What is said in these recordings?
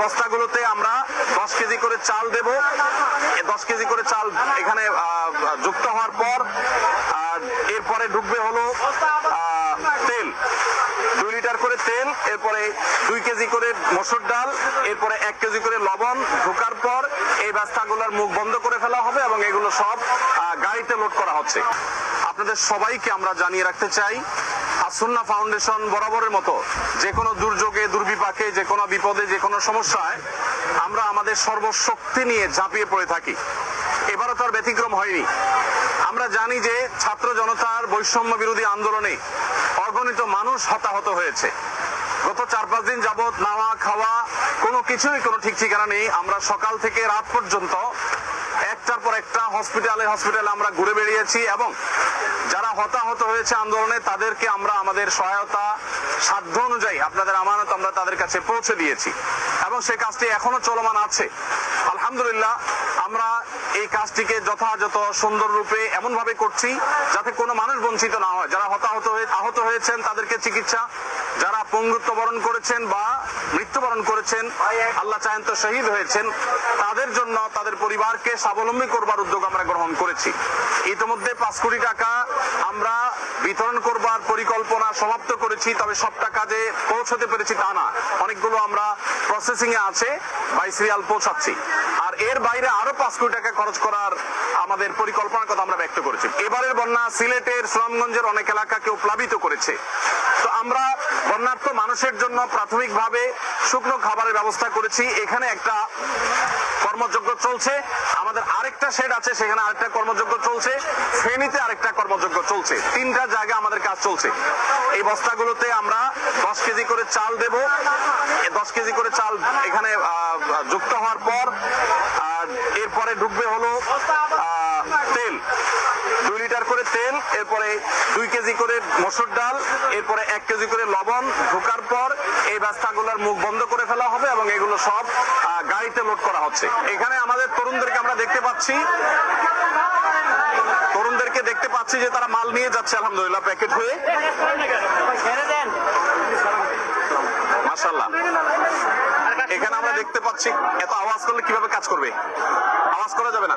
বস্তাগুলোতে আমরা দশ কেজি করে চাল দেব। দশ কেজি করে চাল এখানে যুক্ত হওয়ার পর এরপরে ঢুকবে হলো তেল। দুই লিটার করে তেল, এরপরে দুই কেজি করে মসুর ডাল, এরপরে এক কেজি করে লবণ ঢোকার পর এই বস্তাগুলোর মুখ বন্ধ করে ফেলা হবে এবং এগুলো সব গাড়িতে লোড করা হচ্ছে। আপনাদের সবাইকে আমরা জানিয়ে রাখতে চাই আসুন্না ফাউন্ডেশন বরাবরের মতো যে কোনো দুর্যোগে দুর্বিপাকে যে কোনো বিপদে, যে কোনো সমস্যায় আমরা আমাদের সর্বশক্তি নিয়ে ঝাঁপিয়ে পড়ে থাকি। এবারও তার ব্যতিক্রম হয়নি। আমরা জানি যে ছাত্র জনতার বৈষম্য বিরোধী আন্দোলনে অগণিত মানুষ হতাহত হয়েছে। গত চার পাঁচ দিন যাবৎ নাওয়া, খাওয়া, কোনো কিছুই, কোনো ঠিক ঠিকানা নেই। আমরা সকাল থেকে রাত পর্যন্ত একটার পর একটা হসপিটালে হসপিটালে আমরা ঘুরে বেড়িয়েছি এবং যারা হতাহত হয়েছে আন্দোলনে, তাদেরকে আমরা আমাদের সহায়তা সাধ্য অনুযায়ী, আপনাদের আমানত আমরা তাদের কাছে পৌঁছে দিয়েছি। এবং সে কাজটি এখনও চলমান আছে। আলহামদুলিল্লাহ, আমরা এই কাজটিকে যথাযথ সুন্দর রূপে এমন ভাবে করছি যাতে কোনো মানুষ বঞ্চিত না হয়। যারা হতাহত হয়ে আহত হয়েছেন, তাদেরকে চিকিৎসা যারা পঙ্গুত্ব বরণ করেছেন বা মৃত্যুবরণ করেছেন, আল্লাহ চাহেন তো শহীদ হয়েছেন, তাদের জন্য তাদের পরিবারকে স্বাবলম্বী করবার উদ্যোগ আমরা গ্রহণ করেছি। ইতিমধ্যে পাঁচ কোটি টাকা আমরা বিতরণ করবার পরিকল্পনা সমাপ্ত করেছি, তবে সব টাকা যে পৌঁছতে পেরেছি তা না। অনেকগুলো আমরা প্রসেসিং এ আছে বাই সিরিয়াল পৌঁছাচ্ছি। এর বাইরে আরও পাঁচ কোটি টাকা খরচ করার আমাদের পরিকল্পনার কথা আমরা ব্যক্ত করেছি। এবারের বন্যা সিলেটের সুনামগঞ্জের অনেক এলাকাকেও প্লাবিত করেছে। তো আমরা বন্যার্থ মানুষের জন্য প্রাথমিকভাবে শুকনো খাবারের ব্যবস্থা করেছি। এখানে একটা কর্মযজ্ঞ চলছে। আমাদের আরেকটা শেড আছে, সেখানে আরেকটা কর্মযজ্ঞ চলছে। ফেনীতে আরেকটা কর্মযজ্ঞ চলছে। তিনটা জায়গায় আমাদের কাজ চলছে। এই বস্তাগুলোতে আমরা দশ কেজি করে চাল দেব। দশ কেজি করে চাল এখানে যুক্ত হওয়ার পর আর এরপরে ঢুকবে হলো আহ, তেল। দুই লিটার করে তেল, এরপরে দুই কেজি করে মসুর ডাল, এরপরে এক কেজি করে লবণ ঢোকার পর এই বস্তাগুলোর মুখ বন্ধ করে ফেলা হবে এবং এগুলো সব গাড়িতে লোড করা হচ্ছে। এখানে আমাদের তরুণদেরকে আমরা দেখতে পাচ্ছি। তরুণদেরকে দেখতে পাচ্ছি যে তারা মাল নিয়ে যাচ্ছে, আলহামদুলিল্লাহ, প্যাকেট হয়ে। মাশাল্লাহ এখানে আমরা দেখতে পাচ্ছি এত আওয়াজ করলে কীভাবে কাজ করবে? যাবে না।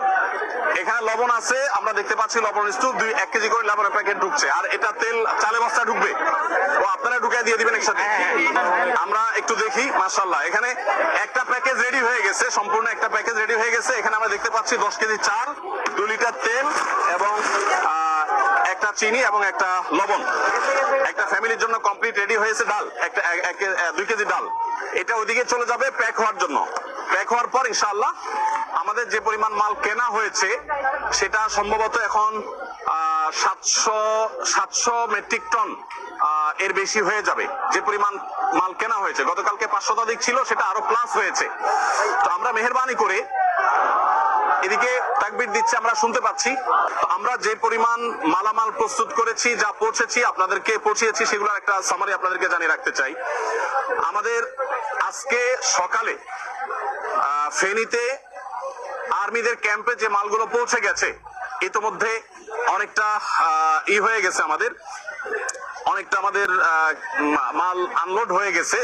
এখানে লবণ আছে, আমরা দেখতে পাচ্ছি লবণ স্তূপ, দুই, এক কেজি করে লবণের প্যাকেট ঢুকছে। আর এটা তেল চালে বস্তা ঢুকবে। ও, আপনারা ঢুকাই দিয়ে দিবেন একসাথে। আমরা একটু দেখি মাশাল্লাহ এখানে একটা প্যাকেজ রেডি হয়ে গেছে, সম্পূর্ণ একটা প্যাকেজ রেডি হয়ে গেছে। এখানে আমরা দেখতে পাচ্ছি দশ কেজি চাল দু লিটার তেল এবং একটা চিনি এবং একটা লবণ। একটা ফ্যামিলির জন্য কমপ্লিট রেডি হয়েছে ডাল, একটা দুই কেজি ডাল। এটা ওইদিকে চলে যাবে প্যাক হওয়ার জন্য। প্যাক হওয়ার পর ইনশাআল্লাহ আমাদের যে পরিমাণ মাল কেনা হয়েছে, সেটা সম্ভবত এখন সাতশো সাতশো মেট্রিক টন এর বেশি হয়ে যাবে। যে পরিমাণ মাল কেনা হয়েছে, গতকালকে পাঁচ শতাধিক ছিল, সেটা আরও প্লাস হয়েছে। তো আমরা মেহরবানি করে এদিকে তাকবির দিচ্ছে, আমরা শুনতে পাচ্ছি। আমরা যে পরিমাণ মালামাল প্রস্তুত করেছি, যা পৌঁছেছি, আপনাদেরকে পৌঁছিয়েছি, সেগুলোর একটা সামারি আপনাদেরকে জানিয়ে রাখতে চাই। আমাদের আজকে সকালে ফেনীতে আর্মিদের ক্যাম্পে যে মালগুলো পৌঁছে গেছে, ইতোমধ্যে অনেকটা ই হয়ে গেছে আমাদের। অনেকটা আমাদের মাল আনলোড হয়ে গেছে।